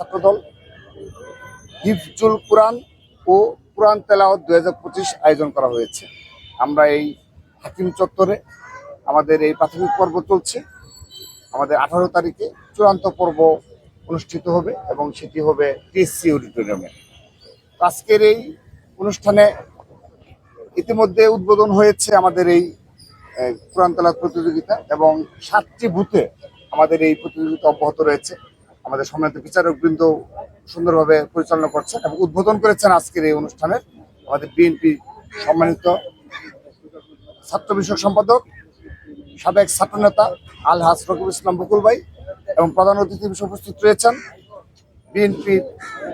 ছাত্রদল, হিফজুল কোরআন ও কোরআন তেলাওয়াত দু পঁচিশ আয়োজন করা হয়েছে। আমরা এই হাকিম চত্বরে আমাদের এই প্রাথমিক পর্ব চলছে। আমাদের আঠারো তারিখে চূড়ান্ত পর্ব অনুষ্ঠিত হবে এবং সেটি হবে টিএসসি অডিটোরিয়ামে। আজকের এই অনুষ্ঠানে ইতিমধ্যে উদ্বোধন হয়েছে আমাদের এই কোরআন তেলাওয়াত প্রতিযোগিতা এবং সাতটি বুথে আমাদের এই প্রতিযোগিতা অব্যাহত রয়েছে। আমাদের সম্মানিত বিচারক বৃন্দ সুন্দরভাবে পরিচালনা করছেন এবং উদ্বোধন করেছেন আজকের এই অনুষ্ঠানের আমাদের বিএনপি সম্মানিত ছাত্র বিষয়ক সম্পাদক, সাবেক ছাত্র ছাত্রনেতা আলহাজ রকিব ইসলাম বকুল ভাই এবং প্রধান অতিথি উপস্থিত রয়েছেন বিএনপির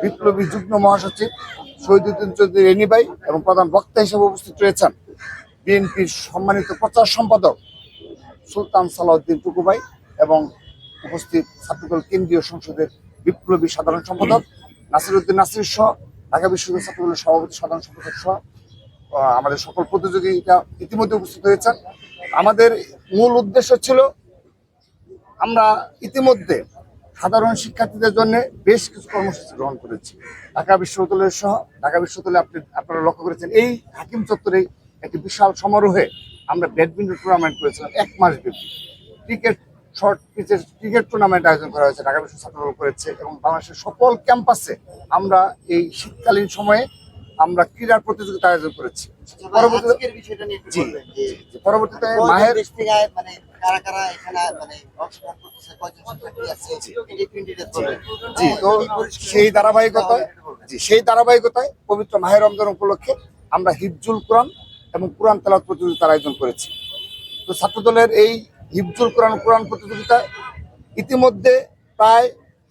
বিপ্লবী যুগ্ম মহাসচিব শহীদুদ্দিন চৌধুরী রেনি ভাই এবং প্রধান বক্তা হিসেবে উপস্থিত রয়েছেন বিএনপির সম্মানিত প্রচার সম্পাদক সুলতান সালাউদ্দিন টুকু ভাই এবং উপস্থিত ছাত্রদল কেন্দ্রীয় সংসদের বিপ্লবী সাধারণ সম্পাদক নাসিরউদ্দিন নাসির সহ ঢাকা বিশ্ববিদ্যালয় ছাত্রদলের সভাপতি, সাধারণ সম্পাদক সহ আমাদের সকল প্রতিযোগিতা ইতিমধ্যে উপস্থিত হয়েছেন আমাদের মূল উদ্দেশ্য ছিল আমরা ইতিমধ্যে সাধারণ শিক্ষার্থীদের জন্য বেশ কিছু কর্মসূচি গ্রহণ করেছি। ঢাকা বিশ্ববিদ্যালয়ের সহ, ঢাকা বিশ্ববিদ্যালয়ে আপনি, আপনারা লক্ষ্য করেছেন, এই হাকিম চত্বরে একটি বিশাল সমারোহে আমরা ব্যাডমিন্টন টুর্নামেন্ট করেছিলাম, এক মাস ব্যাপী। ক্রিকেট শর্ট পিচের ক্রিকেট টুর্নামেন্ট আয়োজন করা হয়েছে ঢাকা বিশ্ব ছাত্রদল করেছে এবং বাংলাদেশের সকল ক্যাম্পাসে আমরা এই শীতকালীন সময়ে আমরা ক্রীড়ার প্রতিযোগিতা আয়োজন করেছি। পরবর্তীতে মাহের মানে মানে। জি। তো সেই ধারাবাহিকতায় জি সেই ধারাবাহিকতায় পবিত্র মাহের রমজান উপলক্ষে আমরা হিফজুল কোরআন এবং কোরআন তেলাওয়াত প্রতিযোগিতার আয়োজন করেছি। তো ছাত্রদলের এই হিফজুল কোরআন কোরআন প্রতিযোগিতায় ইতিমধ্যে প্রায়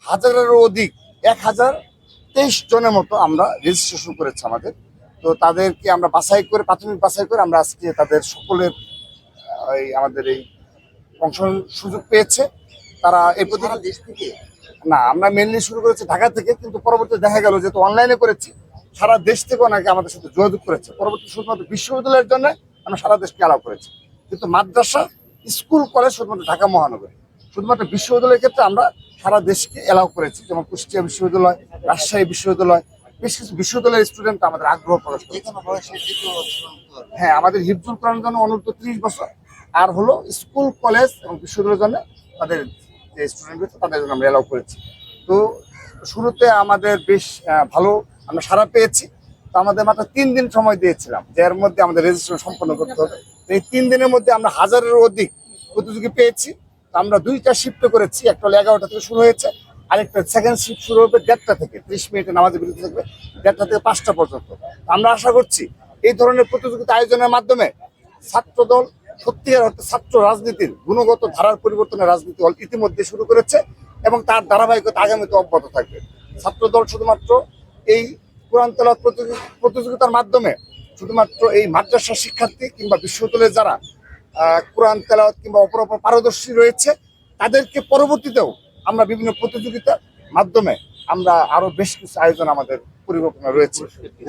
হাজারেরও অধিক এক হাজার তেইশ জনের মতো আমরা রেজিস্ট্রেশন করেছি আমাদের। তো তাদেরকে আমরা বাছাই করে প্রাথমিক বাছাই করে আমরা আজকে তাদের সকলের এই আমাদের এই অংশগ্রহণ সুযোগ পেয়েছে। তারা এই প্রতি সারা দেশ থেকে? না আমরা মেনলি শুরু করেছি ঢাকা থেকে কিন্তু পরবর্তী দেখা গেল যেহেতু অনলাইনে করেছি সারা দেশ থেকে অনেকে আমাদের সাথে যোগাযোগ করেছে। পরবর্তী শুধুমাত্র বিশ্ববিদ্যালয়ের জন্য আমরা সারা দেশকে অ্যালাউ করেছি। কিন্তু মাদ্রাসা স্কুল কলেজ শুধুমাত্র ঢাকা মহানগরী। শুধুমাত্র বিশ্ববিদ্যালয়ের ক্ষেত্রে আমরা সারা দেশকে অ্যালাউ করেছি যেমন কুষ্টিয়া বিশ্ববিদ্যালয় রাজশাহী বিশ্ববিদ্যালয় বেশ কিছু বিশ্ববিদ্যালয়ের স্টুডেন্ট আমাদের আগ্রহ প্রকাশ পারবে। হ্যাঁ আমাদের হিফজুল কোরআন জন্য অনূর্ধ্ব ত্রিশ বছর আর হলো স্কুল কলেজ এবং বিশ্ববিদ্যালয়ের জন্য তাদের যে স্টুডেন্ট রয়েছে তাদের জন্য আমরা অ্যালাউ করেছি। তো শুরুতে আমাদের বেশ ভালো আমরা সারা পেয়েছি। তো আমাদের মাত্র তিন দিন সময় দিয়েছিলাম যে এর মধ্যে আমাদের রেজিস্ট্রেশন সম্পন্ন করতে হবে। এই তিন দিনের মধ্যে আমরা হাজারের অধিক প্রতিযোগী পেয়েছি। আমরা দুইটা শিফট করেছি, একটা হলো এগারোটা থেকে শুরু হয়েছে, আরেকটা সেকেন্ড শিফট শুরু হবে দেড়টা থেকে, ত্রিশ মিনিটে নামাজের বিরতি থাকবে, দেড়টা থেকে পাঁচটা পর্যন্ত। আমরা আশা করছি এই ধরনের প্রতিযোগিতা আয়োজনের মাধ্যমে ছাত্রদল সত্যিকার অর্থে ছাত্র রাজনীতির গুণগত ধারার পরিবর্তনের রাজনীতি ইতিমধ্যে শুরু করেছে এবং তার ধারাবাহিকতা আগামীতে অব্যাহত থাকবে। ছাত্রদল শুধুমাত্র এই কোরআন তেলাওয়াত প্রতিযোগি- প্রতিযোগিতার মাধ্যমে শুধুমাত্র এই মাদ্রাসা শিক্ষার্থী কিংবা বিশ্ববিদ্যালয়ে যারা কোরআন তেলাওয়াত কিংবা অপর অপর পারদর্শী রয়েছে, তাদেরকে পরবর্তীতেও আমরা বিভিন্ন প্রতিযোগিতার মাধ্যমে আমরা আরও বেশ কিছু আয়োজন আমাদের পরিকল্পনা রয়েছে।